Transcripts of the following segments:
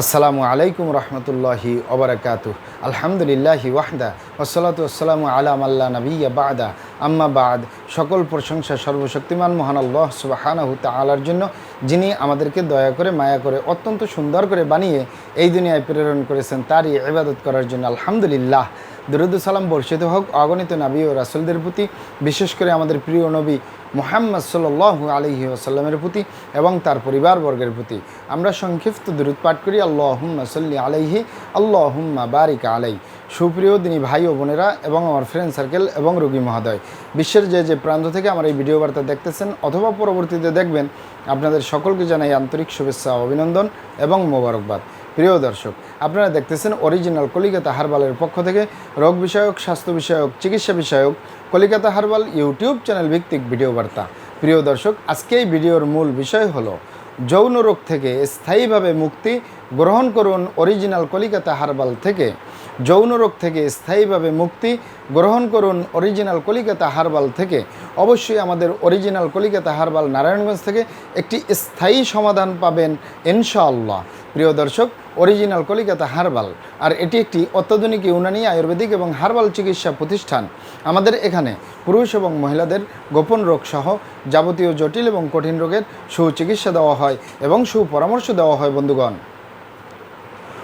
আসসালামু আলাইকুম রহমতুল্লাহি ওবরাকাতু আলহামদুলিল্লাহি ওয়াহদা। ওসলাতু আলাম আল্লাহ নবিয়া বাদা। আম্মা বাদ। সকল প্রশংসা সর্বশক্তিমান মহান আল্লাহ সুবাহানাহু তালার জন্য, যিনি আমাদেরকে দয়া করে, মায়া করে, অত্যন্ত সুন্দর করে বানিয়ে এই দুনিয়ায় প্রেরণ করেছেন, তারই ইবাদত করার জন্য আলহামদুলিল্লাহ। দরুদ সালাম বর্ষিত হোক অগণিত নবী ও রাসুলদের প্রতি, বিশেষ করে আমাদের প্রিয় নবী মোহাম্মদ সাল্লু আলহি আসাল্লামের প্রতি এবং তার পরিবারবর্গের প্রতি। আমরা সংক্ষিপ্ত দূরত পাঠ করি, আল্লাহুম্মা সাল্লি আলাইহি, আল্লাহুম্মা বারিকা আলাই সুপ্রিয় দিনী ভাই ও বোনেরা এবং আমার ফ্রেন্ড সার্কেল এবং রোগী মহাদয়। বিশ্বের যে যে প্রান্ত থেকে আমার এই ভিডিও বার্তা দেখতেছেন অথবা পরবর্তীতে দেখবেন, আপনাদের সকলকে জানাই আন্তরিক শুভেচ্ছা অভিনন্দন এবং মোবারকবাদ। প্রিয় দর্শক, আপনারা দেখতেছেন অরিজিনাল কলিকাতা হারবালের পক্ষ থেকে রোগ বিষয়ক, স্বাস্থ্য বিষয়ক, চিকিৎসা বিষয়ক কলিকাতা হারবাল ইউটিউব চ্যানেল ভিত্তিক ভিডিও বার্তা। প্রিয় দর্শক, আজকে এই ভিডিওর মূল বিষয় হলো যৌন রোগ থেকে স্থায়ীভাবে মুক্তি গ্রহণ করুন অরিজিনাল কলিকাতা হারবাল থেকে। যৌন রোগ থেকে স্থায়ীভাবে মুক্তি গ্রহণ করুন অরিজিনাল কলিকাতা হারবাল থেকে। অবশ্যই আমাদের অরিজিনাল কলিকাতা হারবাল নারায়ণগঞ্জ থেকে একটি স্থায়ী সমাধান পাবেন ইনশাআল্লাহ। প্রিয় দর্শক, অরিজিনাল কলিকাতা হারবাল, আর এটি একটি অত্যাধুনিক ইউনানি আয়ুর্বেদিক এবং হারবাল চিকিৎসা প্রতিষ্ঠান। আমাদের এখানে পুরুষ এবং মহিলাদের গোপন রোগ সহ যাবতীয় জটিল এবং কঠিন রোগের সুচিকিৎসা দেওয়া হয় এবং সুপরামর্শ দেওয়া হয়, বন্ধুগণ।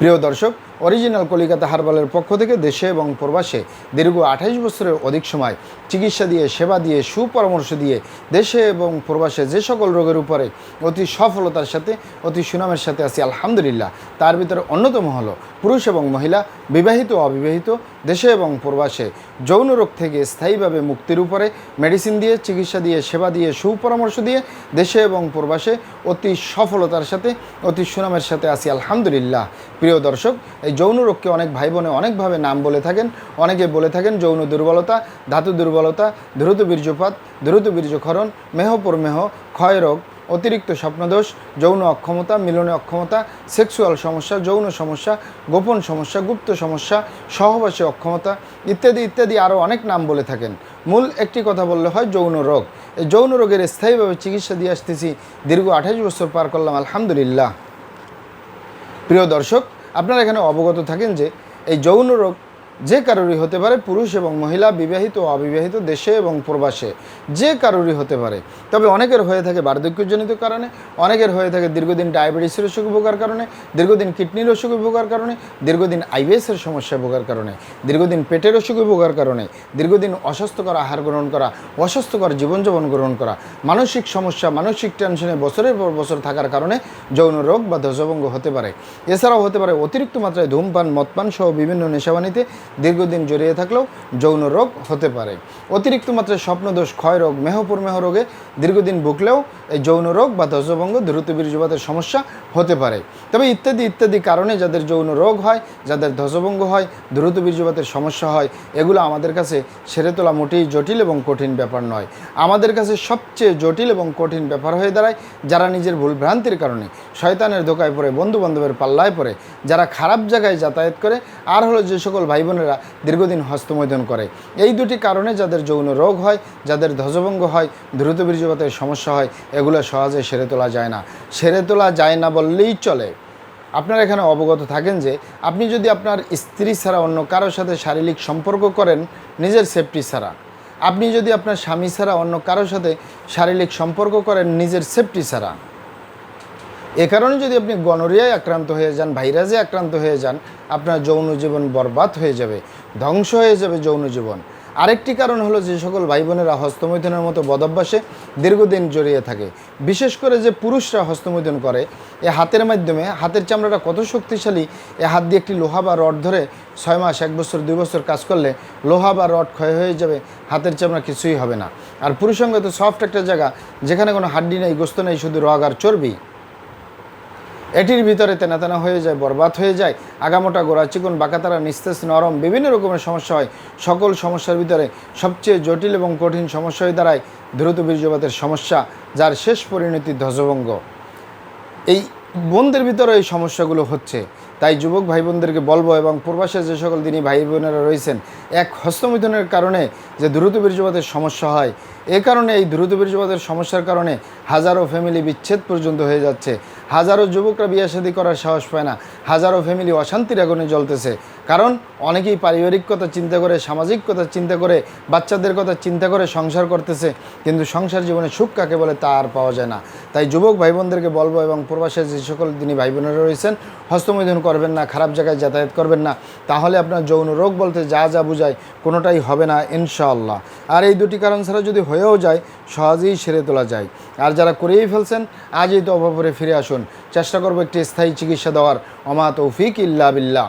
প্রিয় দর্শক অরিজিনাল কলিকাতা হারবালের পক্ষ থেকে দেশে এবং প্রবাসে দীর্ঘ আঠাইশ বছরের অধিক সময় চিকিৎসা দিয়ে, সেবা দিয়ে, সুপরামর্শ দিয়ে দেশে এবং প্রবাসে যে সকল রোগের উপরে অতি সফলতার সাথে, অতি সুনামের সাথে আছি, আলহামদুলিল্লাহ। তার ভিতরে অন্যতম হলো পুরুষ এবং মহিলা, বিবাহিত, অবিবাহিত, দেশে এবং প্রবাসে যৌন রোগ থেকে স্থায়ীভাবে মুক্তির উপরে মেডিসিন দিয়ে, চিকিৎসা দিয়ে, সেবা দিয়ে, সুপরামর্শ দিয়ে দেশে এবং প্রবাসে অতি সফলতার সাথে, অতি সুনামের সাথে আছি, আলহামদুলিল্লাহ। প্রিয় দর্শক এই যৌন রোগকে অনেক ভাই বোনে অনেকভাবে নাম বলে থাকেন, অনেকে বলে থাকেন যৌন দুর্বলতা, ধাতু দুর্বলতা দ্রুত বীর্যপাত দ্রুত বীর্যক্ষরণ, মেহ প্রমেহ, ক্ষয় রোগ, অতিরিক্ত স্বপ্নদোষ, যৌন অক্ষমতা, মিলনে অক্ষমতা, সেক্সুয়াল সমস্যা, যৌন সমস্যা, গোপন সমস্যা, গুপ্ত সমস্যা, সহবাসী অক্ষমতা ইত্যাদি ইত্যাদি আরও অনেক নাম বলে থাকেন। মূল একটি কথা বললে হয় যৌন রোগ। এই যৌন রোগের স্থায়ীভাবে চিকিৎসা দিয়ে আসতেছি, দীর্ঘ আঠাশ বছর পার করলাম, আলহামদুলিল্লাহ। প্রিয় দর্শক আপনারা এখানে অবগত থাকেন যে এই যৌন রোগ যে কারোরই হতে পারে, পুরুষ এবং মহিলা, বিবাহিত ও অবিবাহিত, দেশে এবং প্রবাসে, যে কারোরই হতে পারে। তবে অনেকের হয়ে থাকে বার্ধক্যজনিত কারণে, অনেকের হয়ে থাকে দীর্ঘদিন ডায়াবেটিসের অসুখ ভোগার কারণে, দীর্ঘদিন কিডনির অসুখ ভোগার কারণে, দীর্ঘদিন আইবিএসের সমস্যা ভোগার কারণে, দীর্ঘদিন পেটের অসুখ ভোগার কারণে, দীর্ঘদিন অস্বাস্থ্যকর আহার গ্রহণ করা, অস্বাস্থ্যকর জীবনযাপন গ্রহণ করা মানসিক সমস্যা, মানসিক টেনশনে বছরের পর বছর থাকার কারণে যৌন রোগ বা ধ্বজভঙ্গ হতে পারে। এছাড়াও হতে পারে অতিরিক্ত মাত্রায় ধূমপান, মদপান সহ বিভিন্ন নেশাবানিতে দীর্ঘদিন জড়িয়ে থাকলেও যৌন রোগ হতে পারে। অতিরিক্ত মাত্রায় স্বপ্নদোষ ক্ষয় রোগ মেহপুরমেহ রোগে দীর্ঘদিন ভুগলেও এই যৌন রোগ বা ধ্বজভঙ্গ দ্রুত বীর্যপাতের সমস্যা হতে পারে। তবে ইত্যাদি ইত্যাদি কারণে যাদের যৌন রোগ হয়, যাদের ধ্বজভঙ্গ হয়, দ্রুত বীর্যপাতের সমস্যা হয়, এগুলো আমাদের কাছে সেরে তোলা মোটেই জটিল এবং কঠিন ব্যাপার নয়। আমাদের কাছে সবচেয়ে জটিল এবং কঠিন ব্যাপার হয়ে দাঁড়ায়, যারা নিজের ভুল ভ্রান্তির কারণে শয়তানের ধোকায় পড়ে বন্ধু বান্ধবের পাল্লায় পড়ে, যারা খারাপ জায়গায় যাতায়াত করে, আর হলো যে সকল ভাই বোনেরা দীর্ঘদিন হস্তমৈদন করে। এই দুটি কারণে যাদের যৌন রোগ হয়, যাদের ধ্বজভঙ্গ হয়, দ্রুত বীর্যপাতের সমস্যা হয়, এগুলো সহজে সেরে তোলা যায় না। সেরে তোলা যায় না বললেই চলে। আপনারা এখানে অবগত থাকেন যে, আপনি যদি আপনার স্ত্রী ছাড়া অন্য কারোর সাথে শারীরিক সম্পর্ক করেন, নিজের সেফটি ছাড়া আপনি যদি আপনার স্বামী ছাড়া অন্য কারোর সাথে শারীরিক সম্পর্ক করেন, নিজের সেফটি ছাড়া। এ কারণে যদি আপনি গনোরিয়ায় আক্রান্ত হয়ে যান ভাইরাসে আক্রান্ত হয়ে যান, আপনার যৌন জীবন বরবাদ হয়ে যাবে, ধ্বংস হয়ে যাবে যৌন জীবন। আরেকটি কারণ হলো যে সকল ভাই বোনেরা হস্তমৈথুনের মতো বদভ্যাসে দীর্ঘদিন জড়িয়ে থাকে। বিশেষ করে যে পুরুষরা হস্তমৈথুন করে, এ হাতের মাধ্যমে হাতের চামড়াটা কত শক্তিশালী, এ হাত দিয়ে একটি লোহা বা রড ধরে ছয় মাস, এক বছর, দুই বছর কাজ করলে লোহা বা রড ক্ষয় হয়ে যাবে, হাতের চামড়া কিছুই হবে না। আর পুরুষঙ্গ তো সফট একটা জায়গা, যেখানে কোনো হাড্ডি নেই, গোস্ত নেই, শুধু রগ আর চর্বি। এটির ভিতরে তেনা তেনা হয়ে যায়, বরবাদ হয়ে যায়, আগামোটা গোড়া চিকন, বাঁকাতারা, নিস্তেজ, নরম, বিভিন্ন রকমের সমস্যা হয়। সকল সমস্যার ভিতরে সবচেয়ে জটিল এবং কঠিন সমস্যা হয়ে দাঁড়ায় দ্রুত বীর্যপাতের সমস্যা, যার শেষ পরিণতি ধ্বজভঙ্গ। এই বোনদের ভিতরে এই সমস্যাগুলো হচ্ছে। তাই যুবক ভাই বোনদেরকে বলব এবং প্রবাসে যে সকল দিনই ভাই বোনেরা রয়েছেন, এক হস্তমিথনের কারণে যে দ্রুত বীর্যপাতের সমস্যা হয়, এ কারণে এই দ্রুত বীর্যপাতের সমস্যার কারণে হাজারো ফ্যামিলি বিচ্ছেদ পর্যন্ত হয়ে যাচ্ছে। হাজারো যুবকরা বিয়ে শাদী করার সাহস পায় না। হাজারো ফ্যামিলি অশান্তির আগুনে জ্বলতেছে। কারণ অনেকেই পারিবারিক কথা চিন্তা করে, সামাজিক কথা চিন্তা করে, বাচ্চাদের কথা চিন্তা করে সংসার করতেছে, কিন্তু সংসার জীবনে সুখ কাকে বলে তা আর পাওয়া যায় না। তাই যুবক ভাই বোনদেরকে বলব এবং প্রবাসে যে সকল দিনই ভাই বোনেরা রয়েছেন, হস্তমৈথুন করবেন না, খারাপ জায়গায় যাতায়াত করবেন না, তাহলে আপনার যৌন রোগ বলতে যা যা বুঝায় কোনোটাই হবে না ইনশাআল্লাহ। আর এই দুটি কারণ ছাড়া যদি হয়েও যায়, সহজেই সেরে তোলা যায়। আর যারা করেই ফেলছেন, আজই তো অভাবরে ফিরে আসুন। চেষ্টা করব একটি স্থায়ী চিকিৎসা দেওয়ার। অমা তৌফিক ইল্লা বিল্লাহ।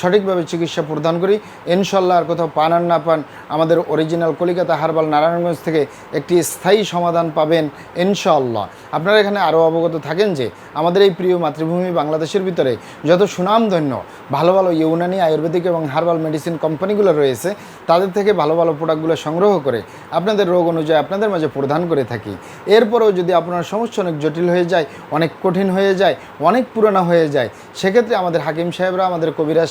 সঠিকভাবে চিকিৎসা প্রদান করি। ইনশাল্লাহ আর কোথাও পান আর না পান, আমাদের অরিজিনাল কলিকাতা হারবাল নারায়ণগঞ্জ থেকে একটি স্থায়ী সমাধান পাবেন ইনশাল্লাহ আপনারা এখানে আরও অবগত থাকেন যে, আমাদের এই প্রিয় মাতৃভূমি বাংলাদেশের ভিতরে যত সুনামধন্য, ভালো ভালো ইউনানি, আয়ুর্বেদিক এবং হার্বাল মেডিসিন কোম্পানিগুলো রয়েছে, তাদের থেকে ভালো ভালো প্রোডাক্টগুলো সংগ্রহ করে আপনাদের রোগ অনুযায়ী আপনাদের মাঝে প্রদান করে থাকি। এরপরেও যদি আপনার সমস্যা অনেক জটিল হয়ে যায়, অনেক কঠিন হয়ে যায়, অনেক পুরানো হয়ে যায়, সেক্ষেত্রে আমাদের হাকিম সাহেবরা, আমাদের কবিরাজ